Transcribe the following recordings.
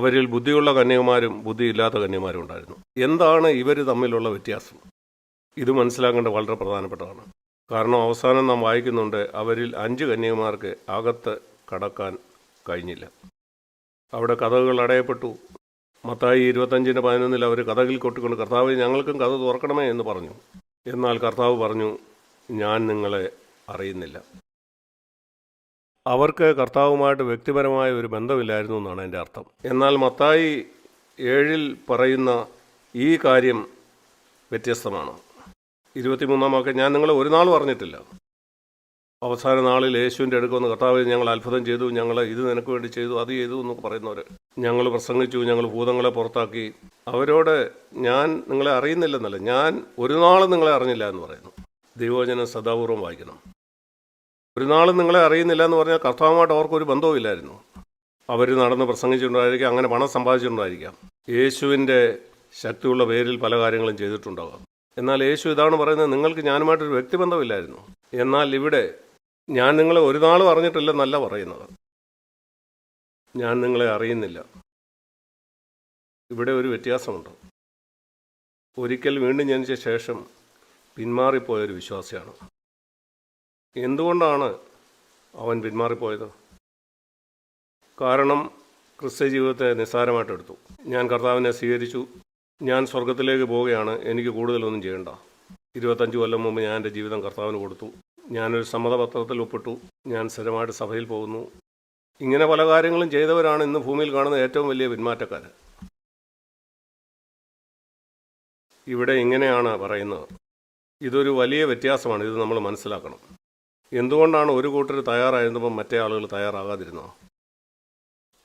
അവരിൽ ബുദ്ധിയുള്ള കന്യകുമാരും ബുദ്ധിയില്ലാത്ത കന്യകുമാരും ഉണ്ടായിരുന്നു. എന്താണ് ഇവർ തമ്മിലുള്ള വ്യത്യാസം? ഇത് മനസ്സിലാക്കേണ്ടത് വളരെ പ്രധാനപ്പെട്ടതാണ്. കാരണം അവസാനം നാം വായിക്കുന്നുണ്ട് അവരിൽ അഞ്ച് കന്യകമാർക്ക് അകത്ത് കടക്കാൻ കഴിഞ്ഞില്ല. അവിടെ കഥകൾ അടയപ്പെട്ടു. മത്തായി ഇരുപത്തഞ്ചിന് പതിനൊന്നിൽ അവർ കഥകിൽ കൊട്ടിക്കൊണ്ട് കർത്താവ് ഞങ്ങൾക്കും കഥ തുറക്കണമേ എന്ന് പറഞ്ഞു. എന്നാൽ കർത്താവ് പറഞ്ഞു ഞാൻ നിങ്ങളെ അറിയുന്നില്ല. അവർക്ക് കർത്താവുമായിട്ട് വ്യക്തിപരമായ ഒരു ബന്ധമില്ലായിരുന്നു എന്നാണ് എന്റെ അർത്ഥം. എന്നാൽ മത്തായി ഏഴിൽ പറയുന്ന ഈ കാര്യം വ്യത്യസ്തമാണ്. ഇരുപത്തിമൂന്നാം വാക്യം ഞാൻ നിങ്ങളെ ഒരു നാൾ പറഞ്ഞിട്ടില്ല അവസാന നാളിൽ യേശുവിന്റെ അടുക്കുന്ന കർത്താവ് ഞങ്ങൾ അത്ഭുതം ചെയ്തു. ഞങ്ങൾ ഇത് നിനക്ക് വേണ്ടി ചെയ്തു അത് ചെയ്തു എന്നൊക്കെ പറയുന്നവർ ഞങ്ങൾ പ്രസംഗിച്ചു ഞങ്ങൾ ഭൂതങ്ങളെ പുറത്താക്കി. അവരോട് ഞാൻ നിങ്ങളെ അറിയുന്നില്ലെന്നല്ല ഞാൻ ഒരു നാളും നിങ്ങളെ അറിഞ്ഞില്ല എന്ന് പറയുന്നു. ദൈവോചനം സദാപൂർവം വായിക്കണം. ഒരു നാളും നിങ്ങളെ അറിയുന്നില്ല എന്ന് പറഞ്ഞാൽ കർത്താവുമായിട്ട് അവർക്കൊരു ബന്ധവുമില്ലായിരുന്നു. അവർ നടന്ന് പ്രസംഗിച്ചിട്ടുണ്ടായിരിക്കാം അങ്ങനെ പണം സമ്പാദിച്ചിട്ടുണ്ടായിരിക്കാം. യേശുവിന്റെ ശക്തിയുള്ള പേരിൽ പല കാര്യങ്ങളും ചെയ്തിട്ടുണ്ടാകാം. എന്നാൽ യേശു ഇതാണ് പറയുന്നത് നിങ്ങൾക്ക് ഞാനുമായിട്ടൊരു വ്യക്തിബന്ധമില്ലായിരുന്നു എന്നാൽ ഇവിടെ ഞാൻ നിങ്ങളെ ഒരു നാളും അറിഞ്ഞിട്ടില്ലെന്നല്ല പറയുന്നത്. ഞാൻ നിങ്ങളെ അറിയുന്നില്ല. ഇവിടെ ഒരു വ്യത്യാസമുണ്ട്. ഒരിക്കൽ വീണ്ടും ജനിച്ച ശേഷം പിന്മാറിപ്പോയൊരു വിശ്വാസിയാണ്. എന്തുകൊണ്ടാണ് അവൻ പിന്മാറിപ്പോയത്? കാരണം ക്രിസ്ത്യ ജീവിതത്തെ നിസ്സാരമായിട്ട് എടുത്തു. ഞാൻ കർത്താവിനെ സ്വീകരിച്ചു. ഞാൻ സ്വർഗത്തിലേക്ക് പോവുകയാണ്. എനിക്ക് കൂടുതലൊന്നും ചെയ്യണ്ട. ഇരുപത്തഞ്ച് കൊല്ലം മുമ്പ് ഞാൻ എന്റെ ജീവിതം കർത്താവിന് കൊടുത്തു. ഞാനൊരു സമ്മതപത്രത്തിൽ ഒപ്പിട്ടു. ഞാൻ സ്ഥിരമായിട്ട് സഭയിൽ പോകുന്നു. ഇങ്ങനെ പല കാര്യങ്ങളും ചെയ്തവരാണ് ഇന്ന് ഭൂമിയിൽ കാണുന്ന ഏറ്റവും വലിയ പിന്മാറ്റക്കാർ ഇവിടെ ഇങ്ങനെയാണ് പറയുന്നത്. ഇതൊരു വലിയ വ്യത്യാസമാണ്. ഇത് നമ്മൾ മനസ്സിലാക്കണം. എന്തുകൊണ്ടാണ് ഒരു കൂട്ടർ തയ്യാറായിരുന്നപ്പോൾ മറ്റേ ആളുകൾ തയ്യാറാകാതിരുന്നത്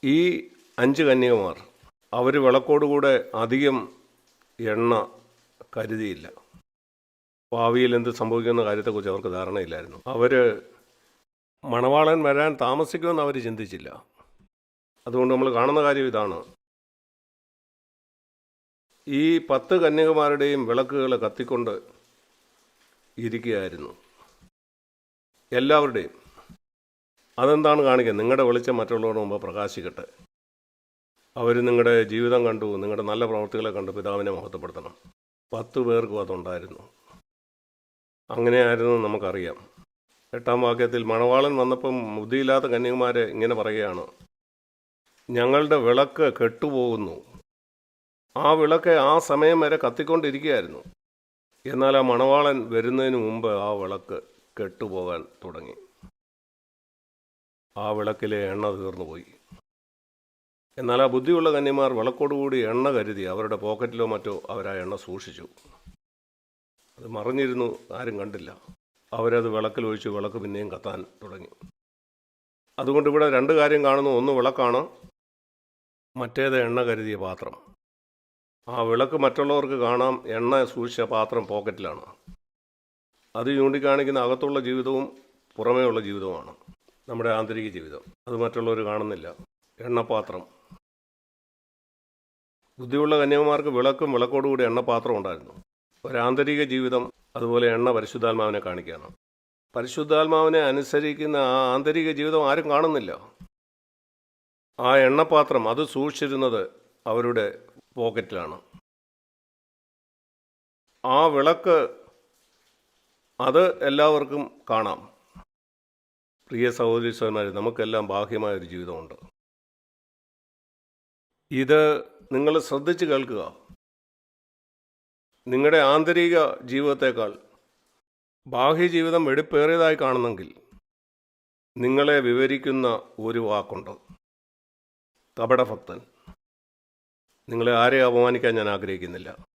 ഈ അഞ്ച് കന്യകമാർ അവർ വിളക്കോടുകൂടെ അധികം എണ്ണ കരുതിയില്ല. ഭാവിയിൽ എന്ത് സംഭവിക്കുന്ന കാര്യത്തെക്കുറിച്ച് അവർക്ക് ധാരണയില്ലായിരുന്നു. അവർ മണവാളൻ വരാൻ താമസിക്കുമെന്ന് അവർ ചിന്തിച്ചില്ല. അതുകൊണ്ട് നമ്മൾ കാണുന്ന കാര്യം ഇതാണ്. ഈ പത്ത് കന്യകമാരുടെയും വിളക്കുകൾ കത്തിക്കൊണ്ട് ഇരിക്കുകയായിരുന്നു. എല്ലാവരുടെയും. അതെന്താണ് കാണിക്കുക നിങ്ങളുടെ വെളിച്ചം മറ്റുള്ളവരുടെ മുമ്പ് പ്രകാശിക്കട്ടെ. അവർ നിങ്ങളുടെ ജീവിതം കണ്ടു നിങ്ങളുടെ നല്ല പ്രവർത്തികളെ കണ്ടു പിതാവിനെ മഹത്വപ്പെടുത്തണം. പത്ത് പേർക്കും അതുണ്ടായിരുന്നു. അങ്ങനെയായിരുന്നു നമുക്കറിയാം. എട്ടാം വാക്യത്തിൽ മണവാളൻ വന്നപ്പം ബുദ്ധിയില്ലാത്ത കന്യകുമാരെ ഇങ്ങനെ പറയുകയാണ്. ഞങ്ങളുടെ വിളക്ക് കെട്ടുപോകുന്നു. ആ വിളക്ക് ആ സമയം വരെ കത്തിക്കൊണ്ടിരിക്കുകയായിരുന്നു. എന്നാൽ ആ മണവാളൻ വരുന്നതിന് മുമ്പ് ആ വിളക്ക് കെട്ടുപോകാൻ തുടങ്ങി. ആ വിളക്കിലെ എണ്ണ തീർന്നുപോയി. എന്നാൽ ആ ബുദ്ധിയുള്ള കന്യമാർ വിളക്കോടുകൂടി എണ്ണ കരുതി അവരുടെ പോക്കറ്റിലോ മറ്റോ അവരാ എണ്ണ സൂക്ഷിച്ചു. അത് മറിഞ്ഞിരുന്നു ആരും കണ്ടില്ല. അവരത് വിളക്കിൽ ഒഴിച്ച് വിളക്ക് പിന്നെയും കത്താൻ തുടങ്ങി. അതുകൊണ്ട് ഇവിടെ രണ്ട് കാര്യം കാണുന്നു. ഒന്ന് വിളക്കാണ് മറ്റേത് എണ്ണ കരുതിയ പാത്രം. ആ വിളക്ക് മറ്റുള്ളവർക്ക് കാണാം. എണ്ണ സൂക്ഷിച്ച പാത്രം പോക്കറ്റിലാണ്. അത് ചൂണ്ടിക്കാണിക്കുന്ന അകത്തുള്ള ജീവിതവും പുറമേ ഉള്ള ജീവിതവുമാണ്. നമ്മുടെ ആന്തരിക ജീവിതം. അത് മറ്റുള്ളവർ കാണുന്നില്ല. എണ്ണപാത്രം. ബുദ്ധിയുള്ള കന്യാകുമാർക്ക് വിളക്കും വിളക്കോടുകൂടി എണ്ണപാത്രം ഉണ്ടായിരുന്നു. ഒരാന്തരിക ജീവിതം അതുപോലെ എണ്ണ പരിശുദ്ധാത്മാവിനെ കാണിക്കുകയാണ്. പരിശുദ്ധാത്മാവിനെ അനുസരിക്കുന്ന ആ ആന്തരിക ജീവിതം ആരും കാണുന്നില്ല. ആ എണ്ണപാത്രം അത് സൂക്ഷിച്ചിരുന്നത് അവരുടെ പോക്കറ്റിലാണ്. ആ വിളക്ക് അത് എല്ലാവർക്കും കാണാം. പ്രിയ സഹോദരി സഹോദരന്മാരെ നമുക്കെല്ലാം ബാഹ്യമായ ഒരു ജീവിതമുണ്ട്. ഇത് നിങ്ങൾ ശ്രദ്ധിച്ച് കേൾക്കുക. നിങ്ങളുടെ ആന്തരിക ജീവിതത്തേക്കാൾ ബാഹ്യ ജീവിതം വെടിപ്പേറിയതായി കാണുന്നെങ്കിൽ നിങ്ങളെ വിവരിക്കുന്ന ഒരു വാക്കുണ്ട്. കപടഭക്തൻ നിങ്ങളെ ആരെയും അപമാനിക്കാൻ ഞാൻ ആഗ്രഹിക്കുന്നില്ല.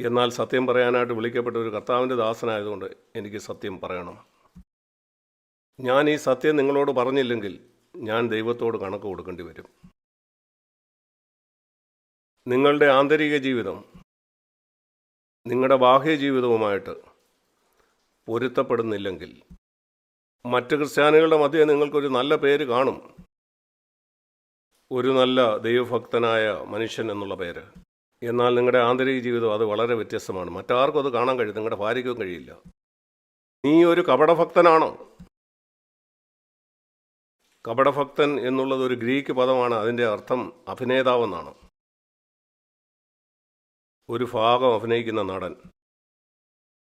എന്നാൽ സത്യം പറയാനായിട്ട് വിളിക്കപ്പെട്ട ഒരു കർത്താവിന്റെ ദാസനായതുകൊണ്ട് എനിക്ക് സത്യം പറയണം. ഞാൻ ഈ സത്യം നിങ്ങളോട് പറഞ്ഞില്ലെങ്കിൽ ഞാൻ ദൈവത്തോട് കണക്ക് കൊടുക്കേണ്ടി വരും. നിങ്ങളുടെ ആന്തരിക ജീവിതം നിങ്ങളുടെ ബാഹ്യ ജീവിതവുമായിട്ട് പൊരുത്തപ്പെടുന്നില്ലെങ്കിൽ മറ്റ് ക്രിസ്ത്യാനികളുടെ മധ്യേ നിങ്ങൾക്കൊരു നല്ല പേര് കാണും. ഒരു നല്ല ദൈവഭക്തനായ മനുഷ്യൻ എന്നുള്ള പേര്. എന്നാൽ നിങ്ങളുടെ ആന്തരിക ജീവിതം അത് വളരെ വ്യത്യസ്തമാണ്. മറ്റാർക്കും അത് കാണാൻ കഴിയും നിങ്ങളുടെ ഭാര്യയ്ക്കും കഴിയില്ല. നീ ഒരു കപടഭക്തനാണോ? കപടഭക്തൻ എന്നുള്ളത് ഒരു ഗ്രീക്ക് പദമാണ്. അതിന്റെ അർത്ഥം അഭിനേതാവെന്നാണ്. ഒരു ഭാഗം അഭിനയിക്കുന്ന നടൻ.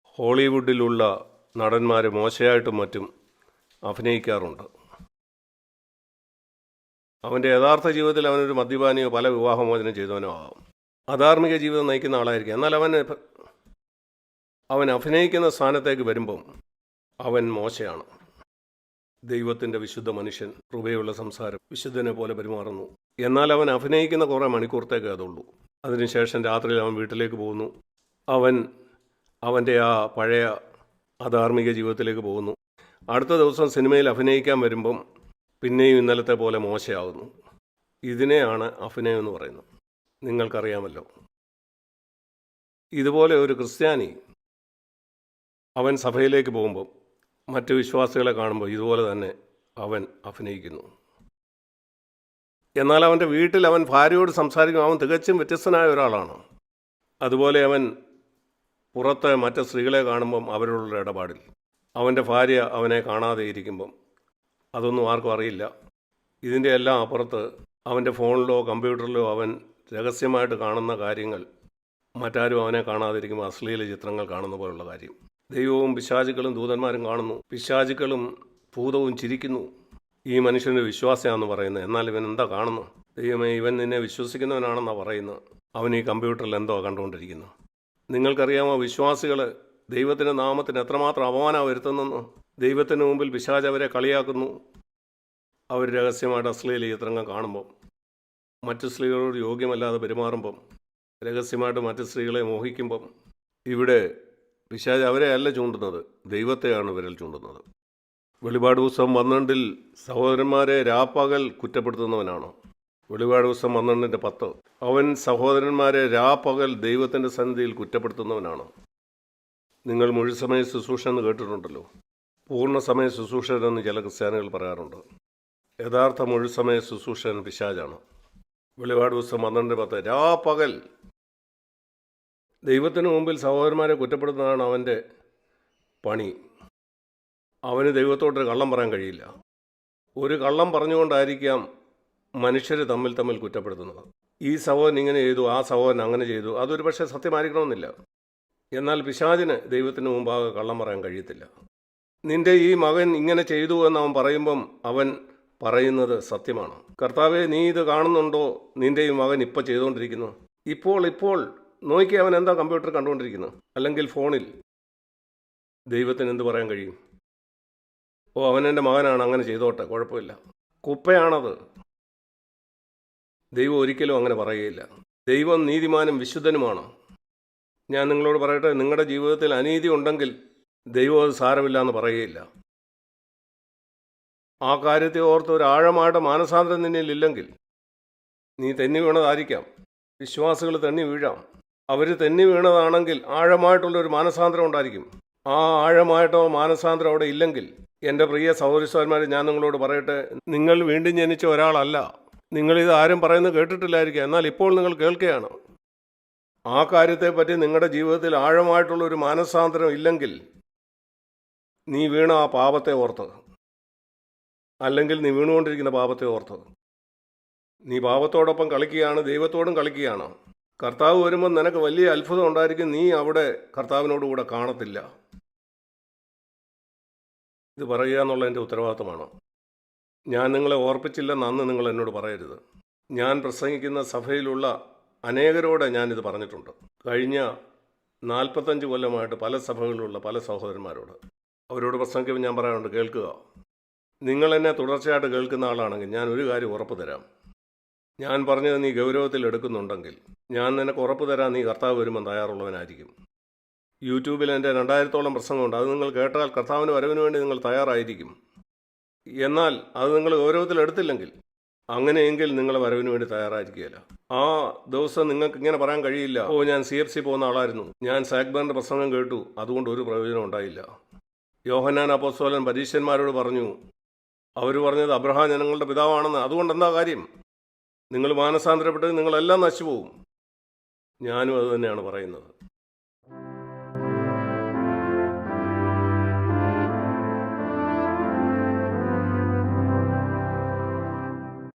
ഹോളിവുഡിലുള്ള നടന്മാർ മോശമായിട്ടും മറ്റും അഭിനയിക്കാറുണ്ട്. അവന്റെ യഥാർത്ഥ ജീവിതത്തിൽ അവനൊരു മദ്യപാനിയോ പല വിവാഹമോചനം ചെയ്തവനോ ആകാം അധാർമിക ജീവിതം നയിക്കുന്ന ആളായിരിക്കും. എന്നാൽ അവൻ അവൻ അഭിനയിക്കുന്ന സ്ഥാനത്തേക്ക് വരുമ്പം അവൻ മോശയാണ്. ദൈവത്തിന്റെ വിശുദ്ധ മനുഷ്യൻ കൃപയുള്ള സംസാരം വിശുദ്ധനെ പോലെ പെരുമാറുന്നു. എന്നാൽ അവൻ അഭിനയിക്കുന്ന കുറേ മണിക്കൂറത്തേക്ക് അതുള്ളൂ. അതിനുശേഷം രാത്രിയിൽ അവൻ വീട്ടിലേക്ക് പോകുന്നു. അവൻ അവന്റെ ആ പഴയ അധാർമിക ജീവിതത്തിലേക്ക് പോകുന്നു. അടുത്ത ദിവസം സിനിമയിൽ അഭിനയിക്കാൻ വരുമ്പം പിന്നെയും ഇന്നലത്തെ പോലെ മോശമാകുന്നു ഇതിനെയാണ് അഭിനയം എന്ന് പറയുന്നത്. നിങ്ങൾക്കറിയാമല്ലോ. ഇതുപോലെ ഒരു ക്രിസ്ത്യാനി അവൻ സഭയിലേക്ക് പോകുമ്പോൾ മറ്റ് വിശ്വാസികളെ കാണുമ്പോൾ ഇതുപോലെ തന്നെ അവൻ അഭിനയിക്കുന്നു. എന്നാൽ അവന്റെ വീട്ടിൽ അവൻ ഭാര്യയോട് സംസാരിക്കും. അവൻ തികച്ചും വ്യത്യസ്തനായ ഒരാളാണ്. അതുപോലെ അവൻ പുറത്ത് മറ്റ് സ്ത്രീകളെ കാണുമ്പം അവരോടുള്ള ഇടപാടിൽ. അവന്റെ ഭാര്യ അവനെ കാണാതെ ഇരിക്കുമ്പം അതൊന്നും ആർക്കും അറിയില്ല. ഇതിന്റെ എല്ലാം അപ്പുറത്ത് അവന്റെ ഫോണിലോ കമ്പ്യൂട്ടറിലോ അവൻ രഹസ്യമായിട്ട് കാണുന്ന കാര്യങ്ങൾ മറ്റാരും അവനെ കാണാതിരിക്കുമ്പോൾ അശ്ലീല ചിത്രങ്ങൾ കാണുന്ന പോലുള്ള കാര്യം. ദൈവവും പിശാചുക്കളും ദൂതന്മാരും കാണുന്നു. പിശാചുക്കളും ഭൂതവും ചിരിക്കുന്നു. ഈ മനുഷ്യന്റെ വിശ്വാസമാണെന്ന് പറയുന്നത്. എന്നാൽ ഇവൻ എന്താ കാണുന്നു ദൈവമേ ഇവൻ നിന്നെ വിശ്വസിക്കുന്നവനാണെന്നാണ് പറയുന്നത്. അവൻ ഈ കമ്പ്യൂട്ടറിൽ എന്തോ കണ്ടുകൊണ്ടിരിക്കുന്നു. നിങ്ങൾക്കറിയാമോ വിശ്വാസികൾ ദൈവത്തിന്റെ നാമത്തിന് എത്രമാത്രം അപമാനം വരുത്തുന്നെന്ന്? ദൈവത്തിന് മുമ്പിൽ പിശാച് അവരെ കളിയാക്കുന്നു. അവർ രഹസ്യമായിട്ട് അശ്ലീല ചിത്രങ്ങൾ കാണുമ്പം മറ്റു സ്ത്രീകളോട് യോഗ്യമല്ലാതെ പെരുമാറുമ്പം രഹസ്യമായിട്ട് മറ്റു സ്ത്രീകളെ മോഹിക്കുമ്പം ഇവിടെ പിശാജ് അവരെ അല്ല ചൂണ്ടുന്നത് ദൈവത്തെയാണ് വിരൽ ചൂണ്ടുന്നത്. വെളിപാട് പുസ്തകം പന്ത്രണ്ടിൽ സഹോദരന്മാരെ രാപ്പകൽ കുറ്റപ്പെടുത്തുന്നവനാണോ? വെളിപാട് പുസ്തകം പന്ത്രണ്ടിന്റെ പത്ത്. അവൻ സഹോദരന്മാരെ രാപ്പകൽ ദൈവത്തിന്റെ സന്നിധിയിൽ കുറ്റപ്പെടുത്തുന്നവനാണോ? നിങ്ങൾ മുഴുസമയ ശുശ്രൂഷ എന്ന് കേട്ടിട്ടുണ്ടല്ലോ. പൂർണസമയ എന്ന് ചില ക്രിസ്ത്യാനികൾ പറയാറുണ്ട്. യഥാർത്ഥ മുഴുസമയ ശുശ്രൂഷൻ പിശാജാണ്. വെളിപാട് പുസ്തകം പന്ത്രണ്ട് പത്ത് പകൽ. ദൈവത്തിന് മുമ്പിൽ സഹോദരന്മാരെ കുറ്റപ്പെടുത്തുന്നതാണ് അവന്റെ പണി. അവന് ദൈവത്തോട്ടൊരു കള്ളം പറയാൻ കഴിയില്ല. ഒരു കള്ളം പറഞ്ഞുകൊണ്ടായിരിക്കാം മനുഷ്യർ തമ്മിൽ തമ്മിൽ കുറ്റപ്പെടുത്തുന്നത്. ഈ സഹോദരൻ ഇങ്ങനെ ചെയ്തു ആ സഹോദരൻ അങ്ങനെ ചെയ്തു. അതൊരു പക്ഷേ സത്യമായിരിക്കണമെന്നില്ല. എന്നാൽ പിശാചിന് ദൈവത്തിന് മുമ്പാകെ കള്ളം പറയാൻ കഴിയത്തില്ല. നിന്റെ ഈ മകൻ ഇങ്ങനെ ചെയ്തു എന്ന് അവൻ പറയുമ്പം അവൻ പറയുന്നത് സത്യമാണ്. കർത്താവെ നീ ഇത് കാണുന്നുണ്ടോ? നിന്റെ ഈ മകൻ ഇപ്പോൾ ചെയ്തുകൊണ്ടിരിക്കുന്നു ഇപ്പോൾ ഇപ്പോൾ നോക്കി അവൻ എന്താ കമ്പ്യൂട്ടർ കണ്ടുകൊണ്ടിരിക്കുന്നു. അല്ലെങ്കിൽ ഫോണിൽ. ദൈവത്തിന് എന്ത് പറയാൻ കഴിയും? ഓ അവൻ എന്റെ മകനാണ് അങ്ങനെ ചെയ്തോട്ടെ കുഴപ്പമില്ല. കുപ്പയാണത്. ദൈവം ഒരിക്കലും അങ്ങനെ പറയുകയില്ല. ദൈവം നീതിമാനും വിശുദ്ധനുമാണ്. ഞാൻ നിങ്ങളോട് പറയട്ടെ നിങ്ങളുടെ ജീവിതത്തിൽ അനീതി ഉണ്ടെങ്കിൽ ദൈവം അത് സാരമില്ല എന്ന് പറയുകയില്ല. ആ കാര്യത്തെ ഓർത്ത് ഒരു ആഴമായിട്ട് മാനസാന്തരം നിന്നിൽ ഇല്ലെങ്കിൽ നീ തെന്നി വീണതായിരിക്കാം. വിശ്വാസികൾ തെന്നി വീഴാം. അവർ തെന്നി വീണതാണെങ്കിൽ ആഴമായിട്ടുള്ള ഒരു മാനസാന്തരം ഉണ്ടായിരിക്കും. ആ ആഴമായിട്ടോ മാനസാന്തരം അവിടെ ഇല്ലെങ്കിൽ എന്റെ പ്രിയ സഹോദരിസ്വന്മാർ ഞാൻ നിങ്ങളോട് പറയട്ടെ നിങ്ങൾ വീണ്ടും ജനിച്ച ഒരാളല്ല. നിങ്ങളിത് ആരും പറയുന്നത് കേട്ടിട്ടില്ലായിരിക്കാം. എന്നാൽ ഇപ്പോൾ നിങ്ങൾ കേൾക്കുകയാണ് ആ കാര്യത്തെപ്പറ്റി നിങ്ങളുടെ ജീവിതത്തിൽ ആഴമായിട്ടുള്ള ഒരു മാനസാന്തരം ഇല്ലെങ്കിൽ നീ വീണ ആ പാപത്തെ ഓർത്ത് അല്ലെങ്കിൽ നീ വീണുകൊണ്ടിരിക്കുന്ന പാപത്തെ ഓർത്തത്. നീ പാപത്തോടൊപ്പം കളിക്കുകയാണ് ദൈവത്തോടും കളിക്കുകയാണ്. കർത്താവ് വരുമ്പോൾ നിനക്ക് വലിയ അത്ഭുതം ഉണ്ടായിരിക്കും നീ അവിടെ കർത്താവിനോടുകൂടെ കാണത്തില്ല. ഇത് പറയുക എന്നുള്ള എന്റെ ഉത്തരവാദിത്തമാണ് ഞാൻ നിങ്ങളെ ഓർപ്പിച്ചില്ല നന്ന് നിങ്ങൾ എന്നോട് പറയരുത്. ഞാൻ പ്രസംഗിക്കുന്ന സഭയിലുള്ള അനേകരോട് ഞാനിത് പറഞ്ഞിട്ടുണ്ട്. കഴിഞ്ഞ നാൽപ്പത്തഞ്ച് കൊല്ലമായിട്ട് പല സഭകളിലുള്ള പല സഹോദരന്മാരോട്. അവരോട് പ്രസംഗിക്കുമ്പോൾ ഞാൻ പറയാറുണ്ട് കേൾക്കുക. നിങ്ങൾ എന്നെ തുടർച്ചയായിട്ട് കേൾക്കുന്ന ആളാണെങ്കിൽ ഞാൻ ഒരു കാര്യം ഉറപ്പ് തരാം. ഞാൻ പറഞ്ഞത് നീ ഗൗരവത്തിൽ എടുക്കുന്നുണ്ടെങ്കിൽ ഞാൻ നിനക്ക് ഉറപ്പ് തരാൻ നീ കർത്താവ് വരുമ്പോൾ തയ്യാറുള്ളവനായിരിക്കും. യൂട്യൂബിൽ എന്റെ രണ്ടായിരത്തോളം പ്രസംഗമുണ്ട്. അത് നിങ്ങൾ കേട്ടാൽ കർത്താവിന് വരവിന് വേണ്ടി നിങ്ങൾ തയ്യാറായിരിക്കും. എന്നാൽ അത് നിങ്ങൾ ഗൗരവത്തിൽ എടുത്തില്ലെങ്കിൽ അങ്ങനെയെങ്കിൽ നിങ്ങൾ വരവിന് വേണ്ടി തയ്യാറായിരിക്കുകയില്ല. ആ ദിവസം നിങ്ങൾക്ക് ഇങ്ങനെ പറയാൻ കഴിയില്ല. ഓ ഞാൻ സി എഫ് സി പോകുന്ന ആളായിരുന്നു. ഞാൻ സാക്ബറിന്റെ പ്രസംഗം കേട്ടു. അതുകൊണ്ട് ഒരു പ്രയോജനം ഉണ്ടായില്ല. യോഹനാൻ അപ്പോസ്തോലൻ പരീക്ഷന്മാരോട് പറഞ്ഞു അവർ പറഞ്ഞത് അബ്രഹാം ജനങ്ങളുടെ പിതാവാണെന്ന്. അതുകൊണ്ട് എന്താ കാര്യം? നിങ്ങൾ മാനസാന്തരപ്പെട്ട് നിങ്ങളെല്ലാം നശിച്ചു പോകും ഞാനും അത് തന്നെയാണ് പറയുന്നത്.